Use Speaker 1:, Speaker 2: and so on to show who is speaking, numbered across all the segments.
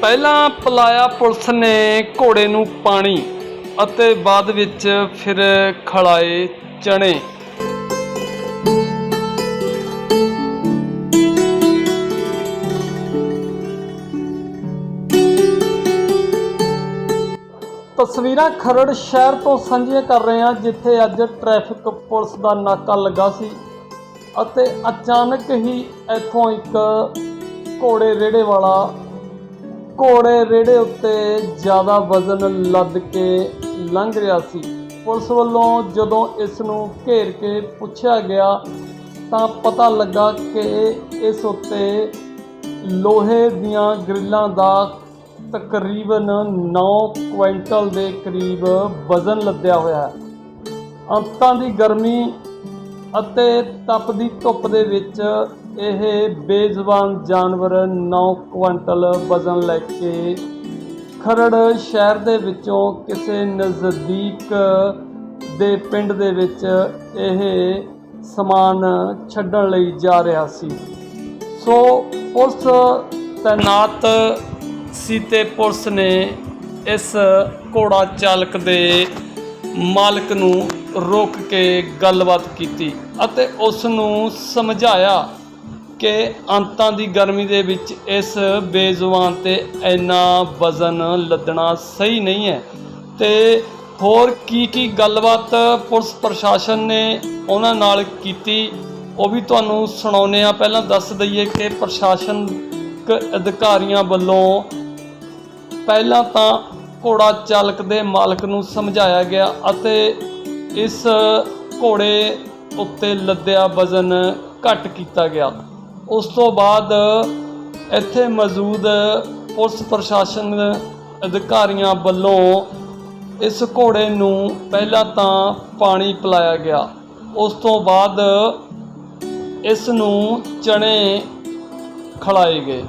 Speaker 1: ਪਹਿਲਾਂ ਪਲਾਇਆ ਪੁਲਿਸ ਨੇ ਘੋੜੇ ਨੂੰ ਪਾਣੀ ਅਤੇ ਬਾਅਦ ਵਿੱਚ ਫਿਰ ਖਲਾਏ ਚਣੇ। ਤਸਵੀਰਾਂ ਖਰੜ ਸ਼ਹਿਰ ਤੋਂ ਸਾਂਝੀਆਂ ਕਰ ਰਹੇ ਹਾਂ, ਜਿੱਥੇ ਅੱਜ ਟ੍ਰੈਫਿਕ ਪੁਲਿਸ ਦਾ ਨਾਕਾ ਲੱਗਾ ਸੀ ਅਤੇ ਅਚਾਨਕ ਹੀ ਇੱਥੋਂ ਇੱਕ ਘੋੜੇ ਰੇੜੇ ਵਾਲਾ ਘੋੜੇ ਰੇੜੇ ਉੱਤੇ ਜ਼ਿਆਦਾ ਵਜ਼ਨ ਲੱਦ ਕੇ ਲੰਘ ਰਿਹਾ ਸੀ। ਪੁਲਿਸ ਵੱਲੋਂ ਜਦੋਂ ਇਸ ਨੂੰ ਘੇਰ ਕੇ ਪੁੱਛਿਆ ਗਿਆ ਤਾਂ ਪਤਾ ਲੱਗਾ ਕਿ ਇਸ ਉੱਤੇ ਲੋਹੇ ਦੀਆਂ ਗ੍ਰਿਲਾਂ ਦਾ ਤਕਰੀਬਨ 9 ਕੁਇੰਟਲ ਦੇ ਕਰੀਬ ਵਜ਼ਨ ਲੱਦਿਆ ਹੋਇਆ ਹੈ। ਅੰਤਾਂ ਦੀ ਗਰਮੀ ਅਤੇ ਤਪਦੀ ਧੁੱਪ ਦੇ ਵਿੱਚ ਇਹ ਬੇਜ਼ੁਬਾਨ ਜਾਨਵਰ 9 ਕੁਇੰਟਲ ਵਜ਼ਨ ਲੈ ਕੇ ਖਰੜ ਸ਼ਹਿਰ ਦੇ ਵਿੱਚੋਂ ਕਿਸੇ ਨਜ਼ਦੀਕ ਦੇ ਪਿੰਡ ਦੇ ਵਿੱਚ ਇਹ ਸਮਾਨ ਛੱਡਣ ਲਈ ਜਾ ਰਿਹਾ ਸੀ। ਸੋ ਪੁਲਿਸ ਤੈਨਾਤ ਸੀ ਤੇ ਪੁਲਿਸ ਨੇ ਇਸ ਘੋੜਾ ਚਾਲਕ ਦੇ ਮਾਲਕ ਨੂੰ ਰੋਕ ਕੇ ਗੱਲਬਾਤ ਕੀਤੀ ਅਤੇ ਉਸ ਨੂੰ ਸਮਝਾਇਆ ਕਿ ਅੰਤਾਂ ਦੀ ਗਰਮੀ ਦੇ ਵਿੱਚ ਇਸ ਬੇਜ਼ੁਬਾਨ ਤੇ ਇੰਨਾ ਵਜ਼ਨ ਲੱਦਣਾ ਸਹੀ ਨਹੀਂ ਹੈ। ਤੇ ਹੋਰ ਕੀ ਕੀ ਗੱਲਬਾਤ ਪੁਲਿਸ ਪ੍ਰਸ਼ਾਸਨ ਨੇ ਉਹਨਾਂ ਨਾਲ ਕੀਤੀ, ਉਹ ਵੀ ਤੁਹਾਨੂੰ ਸੁਣਾਉਂਦੇ ਆ ਪਹਿਲਾਂ ਦੱਸ ਦਈਏ ਕਿ ਪ੍ਰਸ਼ਾਸਨਿਕ ਅਧਿਕਾਰੀਆਂ ਵੱਲੋਂ ਪਹਿਲਾਂ ਤਾਂ ਘੋੜਾ ਚਾਲਕ ਦੇ ਮਾਲਕ ਨੂੰ ਸਮਝਾਇਆ ਗਿਆ ਅਤੇ ਇਸ ਘੋੜੇ ਉੱਤੇ ਲੱਦਿਆ ਵਜ਼ਨ ਘੱਟ ਕੀਤਾ ਗਿਆ। ਉਸ ਤੋਂ ਬਾਅਦ ਇੱਥੇ ਮੌਜੂਦ ਪੁਲਿਸ ਪ੍ਰਸ਼ਾਸਨ ਅਧਿਕਾਰੀਆਂ ਵੱਲੋਂ ਇਸ ਘੋੜੇ ਨੂੰ ਪਹਿਲਾਂ ਤਾਂ ਪਾਣੀ ਪਿਲਾਇਆ ਗਿਆ। ਉਸ ਤੋਂ ਬਾਅਦ ਇਸ ਨੂੰ ਚਣੇ ਖਿਲਾਏ ਗਏ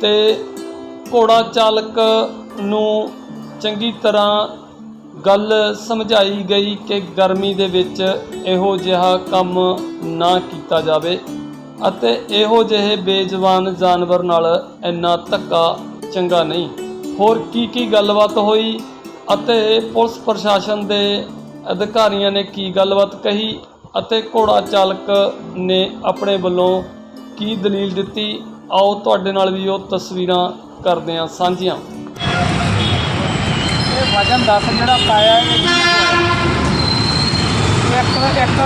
Speaker 1: ਤੇ ਘੋੜਾ ਚਾਲਕ ਨੂੰ ਚੰਗੀ ਤਰ੍ਹਾਂ ਗੱਲ ਸਮਝਾਈ ਗਈ ਕਿ ਗਰਮੀ ਦੇ ਵਿੱਚ ਇਹੋ ਜਿਹਾ ਕੰਮ ਨਾ ਕੀਤਾ ਜਾਵੇ ਅਤੇ ਇਹੋ ਜਿਹੇ ਬੇਜ਼ੁਬਾਨ ਜਾਨਵਰ ਨਾਲ ਇੰਨਾ ਧੱਕਾ ਚੰਗਾ ਨਹੀਂ। ਹੋਰ ਕੀ ਕੀ ਗੱਲਬਾਤ ਹੋਈ ਅਤੇ ਪੁਲਿਸ ਪ੍ਰਸ਼ਾਸਨ ਦੇ ਅਧਿਕਾਰੀਆਂ ਨੇ ਕੀ ਗੱਲਬਾਤ ਕਹੀ ਅਤੇ ਘੋੜਾ ਚਾਲਕ ਨੇ ਆਪਣੇ ਵੱਲੋਂ ਕੀ ਦਲੀਲ ਦਿੱਤੀ? ਆਓ ਤੁਹਾਡੇ ਨਾਲ ਵੀ ਉਹ ਤਸਵੀਰਾਂ ਕਰਦੇ ਹਾਂ ਸਾਂਝੀਆਂ।
Speaker 2: ਵਜਨ 10 ਜਿਹੜਾ ਪਾਇਆ ਇਹ ਇੱਕ ਇੱਕ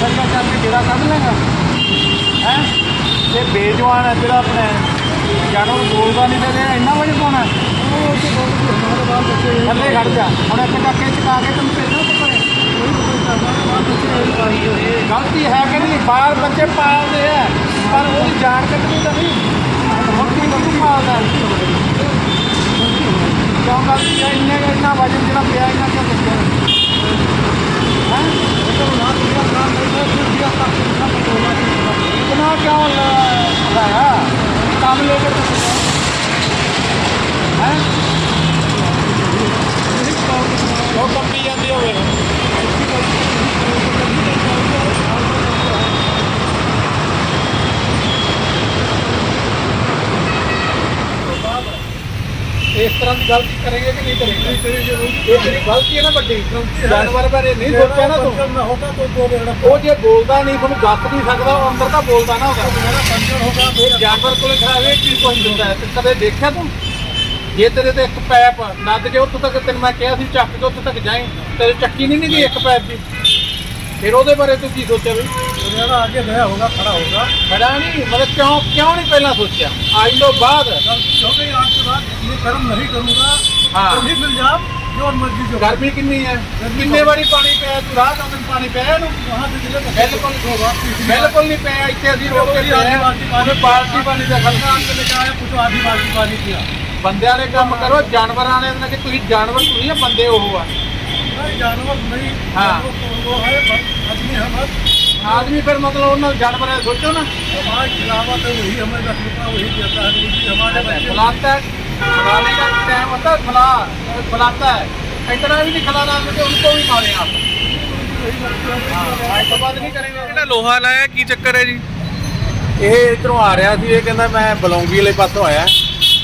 Speaker 2: ਸੰਗਾ ਚੱਲ ਜਿਹੜਾ ਕੱਢ ਲੈਗਾ ਹੈ? ਇਹ ਬੇਜਵਾਨ ਹੈ ਜਿਹੜਾ ਆਪਣੇ ਜਾਨਵਰ ਬੋਲਦਾ ਨਹੀਂ ਤੇ ਇਹਦਾ ਇੰਨਾ ਵਜਨ ਪਾਉਣਾ ਥੱਲੇ ਖੜ ਜਾ। ਹੁਣ ਇੱਕ ਟੱਕੇ ਚਕਾ ਕੇ ਤੈਨੂੰ ਭੇਜਣਾ ਉੱਪਰ ਗਲਤੀ ਹੈ ਕਿ ਨਹੀਂ? ਬਾਹਰ ਬੱਚੇ ਪਾਲਦੇ ਆ। ਪਰ ਉਹਦੀ ਜਾਣ ਕੱਢਣੀ ਤਾਂ ਨਹੀਂ। ਹੁਣ ਕੀ ਗਲਤੀ ਪਾਲਦਾ? ਕਿਉਂ ਗਲਤੀ ਇੰਨੇ ਕੁ ਇੰਨਾ ਵਜਨ ਜਿਹੜਾ ਪਿਆ ਇਹਨਾਂ ਕਿਉਂ ਦੱਸਿਆ ਹੈ ਇਤਨਾ ਕਿਉਂ ਲਾਇਆ ਕੰਮ ਲੈ ਕੇ ਹੈ ਉਹ ਕੰਪੀ ਜਾਂਦੀ ਹੋਵੇ ਇਸ ਤਰ੍ਹਾਂ ਦੀ ਗਲਤੀ ਕਰੇਗੇ ਕਿ ਨਹੀਂ ਕਰੇਗੇ? ਇਹ ਤੇਰੀ ਗਲਤੀ ਹੈ ਨਾ ਵੱਡੀ ਜਾਨਵਰ ਬਾਰੇ ਨਹੀਂ ਸੋਚਿਆ ਨਾ ਤੂੰ? ਉਹ ਜੇ ਬੋਲਦਾ ਨਹੀਂ ਤੁਹਾਨੂੰ ਦੱਸ ਨਹੀਂ ਸਕਦਾ ਉਹ ਅੰਦਰ ਤਾਂ ਬੋਲਦਾ ਨਾ ਹੋਗਾ ਜਾਨਵਰ ਕੋਲੇ ਖਰਾਵੇ ਕੀ ਕੁਝ ਹੁੰਦਾ ਹੈ। ਤੇ ਕਦੇ ਦੇਖਿਆ ਤੂੰ? ਜੇ ਤੇਰੇ ਤੇ ਇੱਕ ਪੈਪ ਲੱਦ ਕੇ ਉੱਥੋਂ ਤੱਕ ਤੈਨੂੰ ਮੈਂ ਕਿਹਾ ਸੀ ਚੱਕ ਕੇ ਉੱਥੋਂ ਤੱਕ ਜਾਈਂ ਤੇਰੇ ਚੱਕੀ ਨਹੀਂ ਨਿਕਲੀ ਇੱਕ ਪੈਪ ਦੀ? ਫਿਰ ਉਹਦੇ ਬਾਰੇ ਤੂੰ ਕੀ ਸੋਚਿਆ ਬਈ
Speaker 3: आगे गया होगा खड़ा होगा
Speaker 2: ਖੜਾ ਨਹੀਂ ਮਤਲਬ ਕਿਉਂ ਕਿਉਂ ਨਹੀਂ ਪਹਿਲਾਂ ਸੋਚਿਆ ਅੱਜ ਤੋਂ ਬਾਅਦ
Speaker 3: क्योंकि आज के बाद ये कर्म नहीं करूंगा
Speaker 2: हाँ।
Speaker 3: तो नहीं मिल जाओ जो मर्जी जो
Speaker 2: ਗਰਮੀ ਕਿੰਨੀ ਹੈ ਕਿੰਨੇ ਵਾਰੀ ਪਾਣੀ ਪਿਆ ਤੂੰ ਰਾਤ ਨੂੰ ਪਾਣੀ ਪਿਆ ਇਹਨੂੰ
Speaker 3: वहाँ से जिले
Speaker 2: ਬਿਲਕੁਲ ਬਿਲਕੁਲ ਨਹੀਂ ਪਿਆ ਇੱਥੇ ਅਸੀਂ ਰੋਕ ਕੇ ਪਿਆ ਉਹਨੇ ਬਾਲਟੀ ਪਾਣੀ ਦਾ ਖਲਕਾ
Speaker 3: के लेके आया कुछ आधी बाल्टी पानी किया
Speaker 2: ਬੰਦਿਆਂ ਵਾਲੇ ਕੰਮ ਕਰੋ ਜਾਨਵਰਾਂ ਵਾਲੇ ਨਾਲ ਕਿ ਤੁਸੀਂ ਜਾਨਵਰ ਤੁਸੀਂ ਆ ਬੰਦੇ ਉਹ ਆ
Speaker 3: नहीं जानवर नहीं
Speaker 2: हाँ।
Speaker 3: जानवर तो वो है बस आदमी हम बस
Speaker 2: ਆਦਮੀ ਫਿਰ ਮਤਲਬ ਉਹਨਾਂ ਜਾਨਵਰਾਂ ਦਾ ਸੋਚੋ ਨਾ
Speaker 3: हमारा खिलाफत है वही हमें दस रुपया वही देता है वही हमारे बच्चे
Speaker 2: खिलाता है खिलाने का टाइम होता है खिला खिलाता है इतना भी नहीं खिलाना मुझे उनको भी मारे आप हाँ, आज तो बात नहीं करेंगे
Speaker 4: ਜਿਹੜਾ ਲੋਹਾ ਲਾਇਆ ਕੀ ਚੱਕਰ ਹੈ ਜੀ
Speaker 2: ਇਹ ਇਧਰੋਂ ਆ ਰਿਹਾ ਸੀ ਇਹ ਕਹਿੰਦਾ ਮੈਂ ਬਲੌਂਗੀ ਵਾਲੇ ਪਾਸੋਂ ਆਇਆ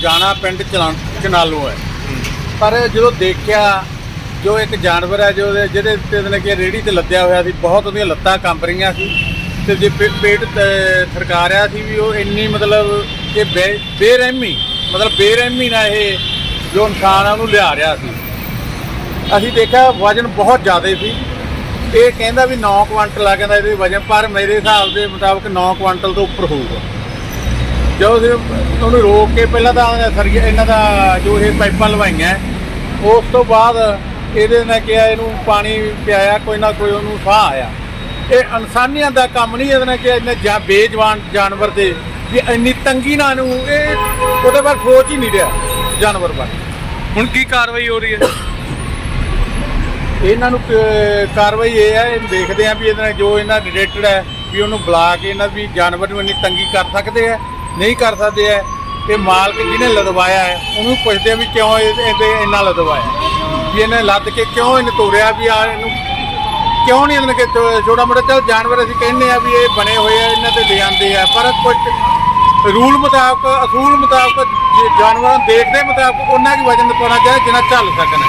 Speaker 2: ਜਾਣਾ ਪਿੰਡ ਚਲਾਂ ਚਨਾਲੂ ਹੈ ਪਰ ਜਦੋਂ ਦੇਖਿਆ ਜੋ ਇੱਕ ਜਾਨਵਰ ਹੈ, ਜੋ ਜਿਹਦੇ ਤੇ ਮਤਲਬ ਕਿ ਰੇੜੀ ਤੇ ਲੱਦਿਆ ਹੋਇਆ ਸੀ, ਬਹੁਤ ਉਹਦੀਆਂ ਲੱਤਾਂ ਕੰਬ ਰਹੀਆਂ ਸੀ। ਤੇ ਜੇ ਪੇ- ਪੇਟ ਤੇ ਥਰਕਾ ਰਿਹਾ ਸੀ ਵੀ ਉਹ ਇੰਨੀ ਮਤਲਬ ਕਿ ਬੇ- ਬੇਰਹਿਮੀ, ਮਤਲਬ ਬੇਰਹਿਮੀ ਨਾਲ ਇਹ ਜੋ ਇਨਸਾਨ ਆ, ਉਹਨੂੰ ਲਿਆ ਰਿਹਾ ਸੀ। ਅਸੀਂ ਦੇਖਿਆ ਵਜਨ ਬਹੁਤ ਜ਼ਿਆਦਾ ਸੀ। ਇਹ ਕਹਿੰਦਾ ਵੀ 9 ਕੁਆਂਟਲ ਆ, ਕਹਿੰਦਾ ਇਹਦੇ ਵਜਨ, ਪਰ ਮੇਰੇ ਹਿਸਾਬ ਦੇ ਮੁਤਾਬਕ 9 ਕੁਆਂਟਲ ਤੋਂ ਉੱਪਰ ਹੋਊਗਾ। ਜਦੋਂ ਅਸੀਂ ਉਹਨੂੰ ਰੋਕ ਕੇ ਪਹਿਲਾਂ ਤਾਂ ਉਹਨੇ ਸਰੀਆ ਇਹਨਾਂ ਦਾ ਜੋ ਇਹ ਪਾਈਪਾਂ ਲਵਾਈਆਂ, ਉਸ ਤੋਂ ਬਾਅਦ ਇਹਦੇ ਨਾਲ ਕਿਹਾ ਇਹਨੂੰ ਪਾਣੀ ਪਿਆਇਆ ਕੋਈ ਨਾ ਕੋਈ ਉਹਨੂੰ ਸਾਹ ਆਇਆ। ਇਹ ਇਨਸਾਨੀਆਂ ਦਾ ਕੰਮ ਨਹੀਂ ਇਹਦੇ ਨਾਲ ਕਿ ਇਹਨੇ ਜਾਂ ਬੇਜਵਾਨ ਜਾਨਵਰ ਦੇ ਵੀ ਇੰਨੀ ਤੰਗੀ ਨਾਲ ਨੂੰ ਇਹ ਉਹਦੇ ਬਾਰੇ ਸੋਚ ਹੀ ਨਹੀਂ ਰਿਹਾ ਜਾਨਵਰ ਬਾਰੇ
Speaker 4: ਹੁਣ ਕੀ ਕਾਰਵਾਈ ਹੋ ਰਹੀ ਹੈ?
Speaker 2: ਇਹਨਾਂ ਨੂੰ ਕਾਰਵਾਈ ਇਹ ਹੈ ਇਹ ਦੇਖਦੇ ਆ ਵੀ ਇਹਦੇ ਨਾਲ ਜੋ ਇਹਨਾਂ ਰਿਲੇਟਡ ਹੈ ਵੀ ਉਹਨੂੰ ਬੁਲਾ ਕੇ ਇਹਨਾਂ ਵੀ ਜਾਨਵਰ ਨੂੰ ਇੰਨੀ ਤੰਗੀ ਕਰ ਸਕਦੇ ਆ ਨਹੀਂ ਕਰ ਸਕਦੇ ਆ ਤੇ ਮਾਲਕ ਜਿਹਨੇ ਲਦਵਾਇਆ ਹੈ ਉਹਨੂੰ ਪੁੱਛਦੇ ਆ ਵੀ ਕਿਉਂ ਇਹ- ਇਹਦੇ ਇੰਨਾ ਲਦਵਾਇਆ। ਵੀ ਇਹਨੇ ਲੱਦ ਕੇ ਕਿਉਂ ਇਹਨੇ ਤੋੜਿਆ ਵੀ ਆ ਇਹਨੂੰ? ਕਿਉਂ ਨਹੀਂ ਇਹਨਾਂ ਕਿ ਛੋਟਾ ਮੋਟਾ ਚੱਲ ਜਾਨਵਰ ਅਸੀਂ ਕਹਿੰਦੇ ਆ ਵੀ ਇਹ ਬਣੇ ਹੋਏ ਆ, ਇਹਨਾਂ ਤੇ ਲੈ ਆ। ਪਰ ਕੁਝ ਰੂਲ ਮੁਤਾਬਕ, ਅਸੂਲ ਮੁਤਾਬਕ ਜੇ ਜਾਨਵਰਾਂ ਨੂੰ ਦੇਖਦੇ ਮੁਤਾਬਕ ਉਹਨਾਂ ਕੀ ਵਜਨ ਪਾਉਣਾ ਚਾਹੀਦਾ ਜਿੰਨਾ ਝੱਲ ਸਕਣ।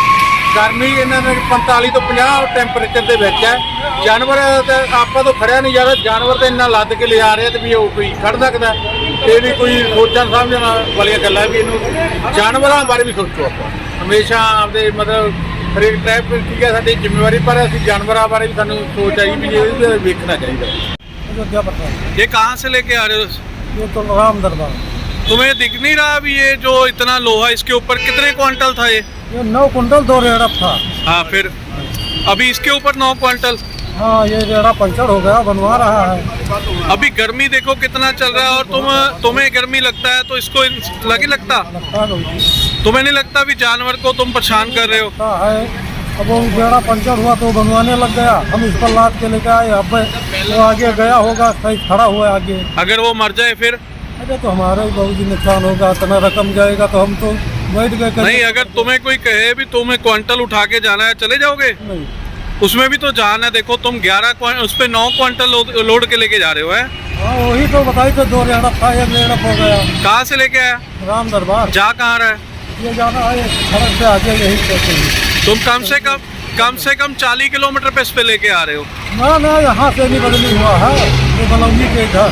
Speaker 2: ਗਰਮੀ ਇਹਨਾਂ ਨੇ 45 ਤੋਂ 50 ਟੈਂਪਰੇਚਰ ਦੇ ਵਿੱਚ ਹੈ। ਜਾਨਵਰ ਤੇ ਆਪਾਂ ਤੋਂ ਖੜਿਆ ਨਹੀਂ ਜਾਂਦਾ ਜਾਨਵਰ ਤੇ ਇੰਨਾ ਲੱਦ ਕੇ ਲਿਆ ਰਿਹਾ ਤੇ ਵੀ ਉਹ ਕੋਈ ਖੜ ਸਕਦਾ। ਇਹ ਵੀ ਕੋਈ ਸੋਚਣ ਸਮਝਣ ਵਾਲੀਆਂ ਗੱਲਾਂ ਵੀ ਇਹਨੂੰ ਜਾਨਵਰਾਂ ਬਾਰੇ ਵੀ ਸੋਚੋ ਆਪਾਂ। ਹਮੇਸ਼ਾ ਆਪਦੇ ਮਤਲਬ ਹਰੇਕ ਟ੍ਰੈਫਿਕ ਠੀਕ ਹੈ ਸਾਡੀ ਜ਼ਿੰਮੇਵਾਰੀ ਪਰ ਅਸੀਂ ਜਾਨਵਰਾਂ ਬਾਰੇ ਵੀ ਸਾਨੂੰ ਸੋਚ ਆਈ ਵੀ ਇਹ ਵੀ ਵੇਖਣਾ ਚਾਹੀਦਾ
Speaker 3: अयोध्या प्रसाद
Speaker 4: ये कहाँ से लेके आ रहे हो
Speaker 3: ये तो राम दरबार
Speaker 4: तुम्हें दिख नहीं रहा अभी ये जो इतना लोहा इसके ऊपर कितने क्वांटल था ये
Speaker 3: ये नौ कुंटल दो रेड़ा था
Speaker 4: हाँ फिर अभी इसके ऊपर नौ क्वांटल
Speaker 3: हाँ ये रेड़ा पंचर हो गया बनवा रहा है।
Speaker 4: अभी गर्मी देखो कितना चल रहा है और तुम तुम्हें गर्मी लगता है तो इसको लगे लगता?
Speaker 3: लगता
Speaker 4: तुम्हें नहीं लगता भी जानवर को तुम परेशान कर रहे हो?
Speaker 3: है। अब वो रेड़ा पंचर हुआ तो बनवाने लग गया। हम इस पर लाद के लेके आए। अब वो आगे गया होगा सही खड़ा हुआ आगे।
Speaker 4: अगर वो मर जाए फिर?
Speaker 3: अरे तो हमारा ही बहुत ही नुकसान होगा इतना रकम जाएगा तो हम तो बैठ गए
Speaker 4: नहीं अगर तुम्हें कोई कहे भी तुम्हें क्वांटल उठा के जाना है चले जाओगे?
Speaker 3: नहीं।
Speaker 4: उसमें भी तो जान है देखो तुम 11 उस पे 9 क्वांटल लोड- के लेके जा रहे हो है?
Speaker 3: हाँ वही तो बताई तो दो रेड़ा था एक रेड़ा हो गया।
Speaker 4: कहाँ से लेके आया?
Speaker 3: राम दरबार।
Speaker 4: जा कहाँ रहा है?
Speaker 3: ये जाना है सड़क से आगे यही कहते हैं
Speaker 4: तुम कम से कम कम से कम 40 किलोमीटर पे इस पे लेके आ रहे हो।
Speaker 3: ना ना यहाँ से नहीं बदली हुआ है ये बलौनी के इधर।